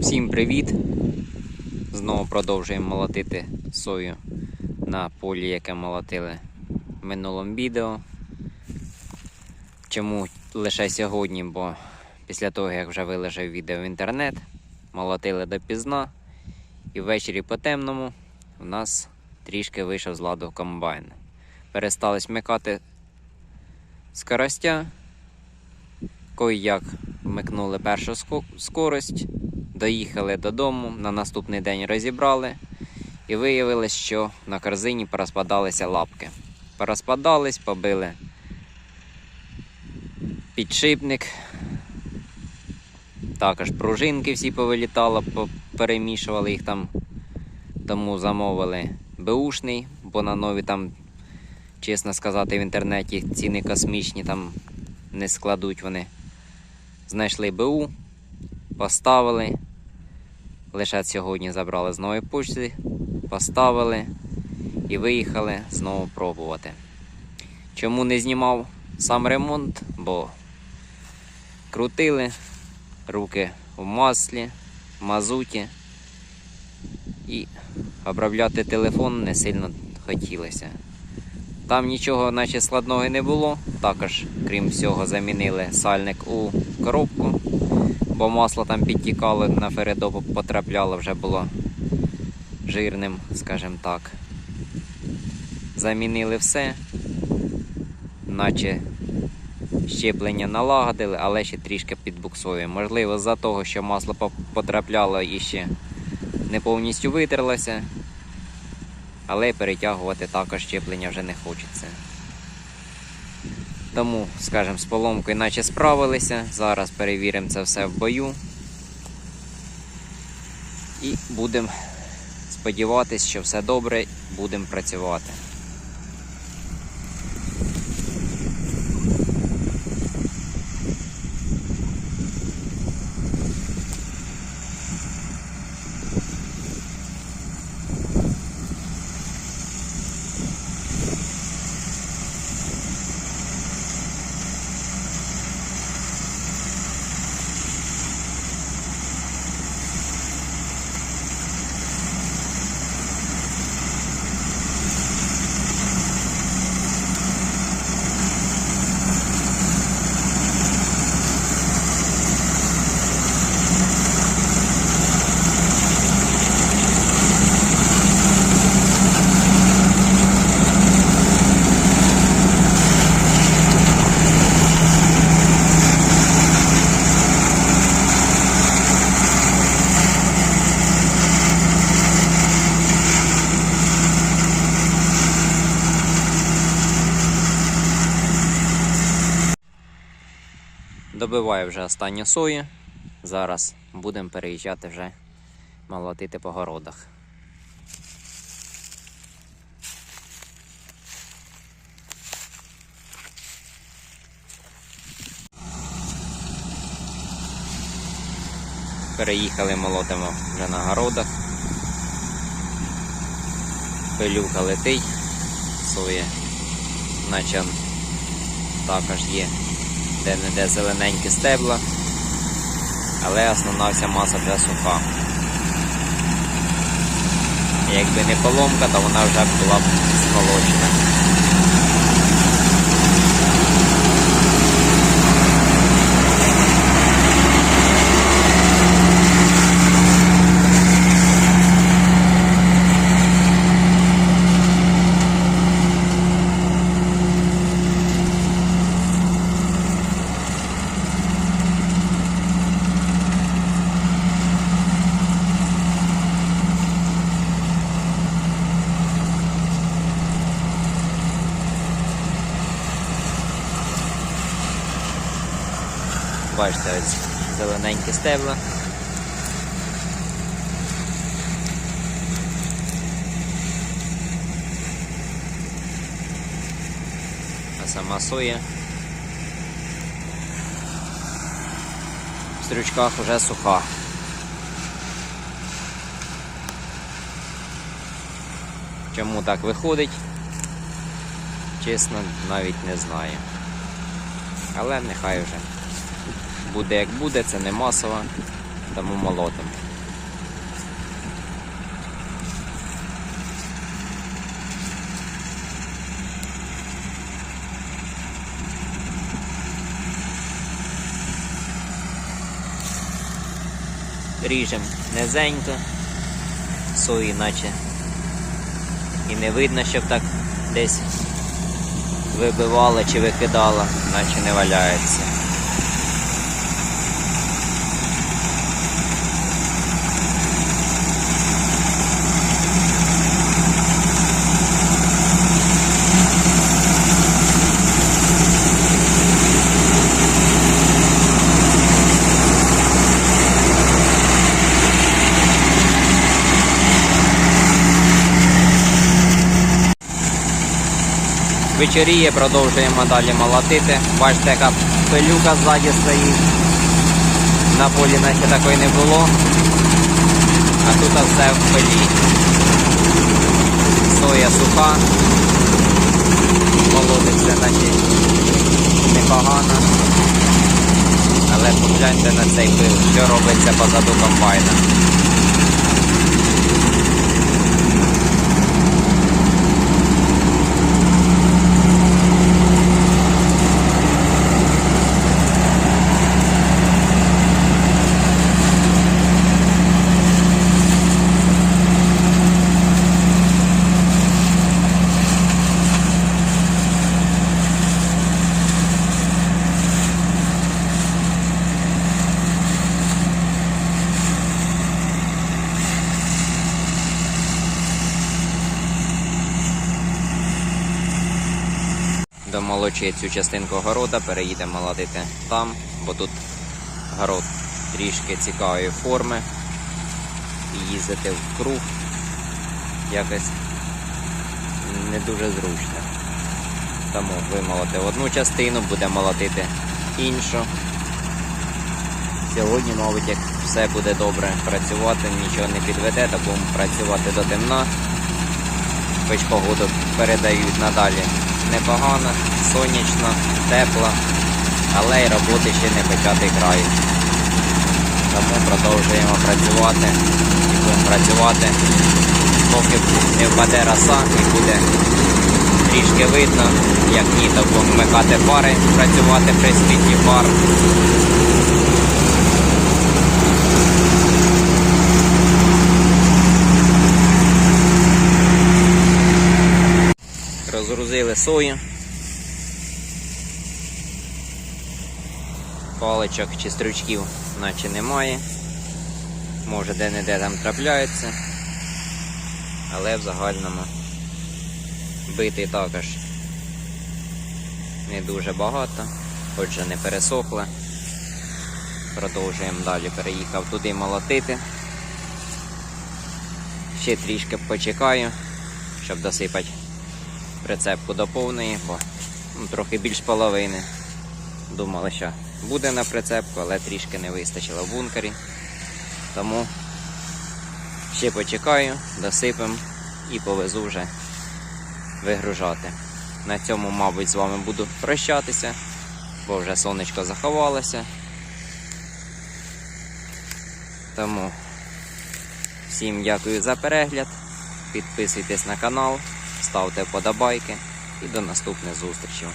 Всім привіт! Знову продовжуємо молотити сою на полі, яке молотили в минулому відео. Чому лише сьогодні? Бо після того, як вже виложив відео в інтернет, молотили допізна, і ввечері по темному у нас трішки вийшов з ладу комбайн. Перестали смикати скоростя. Кой як вмикнули першу скорость, доїхали додому, на наступний день розібрали і виявилось, що на корзині порозпадалися лапки. Порозпадались, побили підшипник. Також пружинки всі повилітали, перемішували їх там, тому замовили беушний, бо на нові там, чесно сказати, в інтернеті ціни космічні, там не складуть вони. Знайшли БУ, поставили. Лише сьогодні забрали з нової почти, поставили і виїхали знову пробувати. Чому не знімав сам ремонт? Бо крутили руки в маслі, в мазуті і обробляти телефон не сильно хотілося. Там нічого наче складного і не було. Також, крім всього, замінили сальник у коробку, бо масло там підтікало, на фередопу потрапляло, вже було жирним, скажімо так. Замінили все, наче щеплення налагодили, але ще трішки підбуксує. Можливо, з-за того, що масло потрапляло і ще не повністю витерлося, але перетягувати також щеплення вже не хочеться. Тому, скажімо, з поломкою наче справилися. Зараз перевіримо це все в бою. І будемо сподіватися, що все добре, будемо працювати. Добиваю вже останню сою. Зараз будемо переїжджати вже молотити по городах. Переїхали, молотимо вже на городах. Пилюка летить, соя, наче також є де-не-де зелененькі стебла, але основна вся маса вже суха. Якби не поломка, то вона вже була б сколочена. Бачите, ось зелененькі стебла. А сама соя. В стрючках вже суха. Чому так виходить? Чесно, навіть не знаю. Але нехай вже Буде як буде, це не масово, тому молотим. Ріжемо низенько, сої наче і не видно, щоб так десь вибивало чи викидало, наче не валяється. Вечоріє, продовжуємо далі молотити. Бачите, яка пилюка ззаді стоїть. На полі наче такої не було. А тут все в пилі. Соя суха. Молотиться наче непогано. Але погляньте на цей пил, що робиться позаду комбайна. Домолочує цю частинку города, переїдемо молотити там, бо тут город трішки цікавої форми. І їздити в круг якось не дуже зручно. Тому вимолотив одну частину, буде молотити іншу. Сьогодні, мабуть, як все буде добре працювати, нічого не підведе, то будемо працювати до темна. Хоч погоду передають надалі непогано, сонячно, тепло, але й роботи ще не початий край. Тому продовжуємо працювати і будемо працювати, поки не впаде роса і буде трішки видно, як ні, то будемо вмикати фари, працювати при світлі фар. Розгрузили сою. Паличок чи стручків наче немає. Може де-не-де там трапляються. Але в загальному бити також не дуже багато, отже не пересохло. Продовжуємо далі, переїхав туди молотити. Ще трішки почекаю, щоб досипати прицепку до повної, бо ну, трохи більш половини. Думали, що буде на прицепку, але трішки не вистачило в бункері. Тому ще почекаю, досипем і повезу вже вигружати. На цьому, мабуть, з вами буду прощатися, бо вже сонечко заховалося. Тому всім дякую за перегляд. Підписуйтесь на канал, ставте вподобайки і до наступних зустрічей.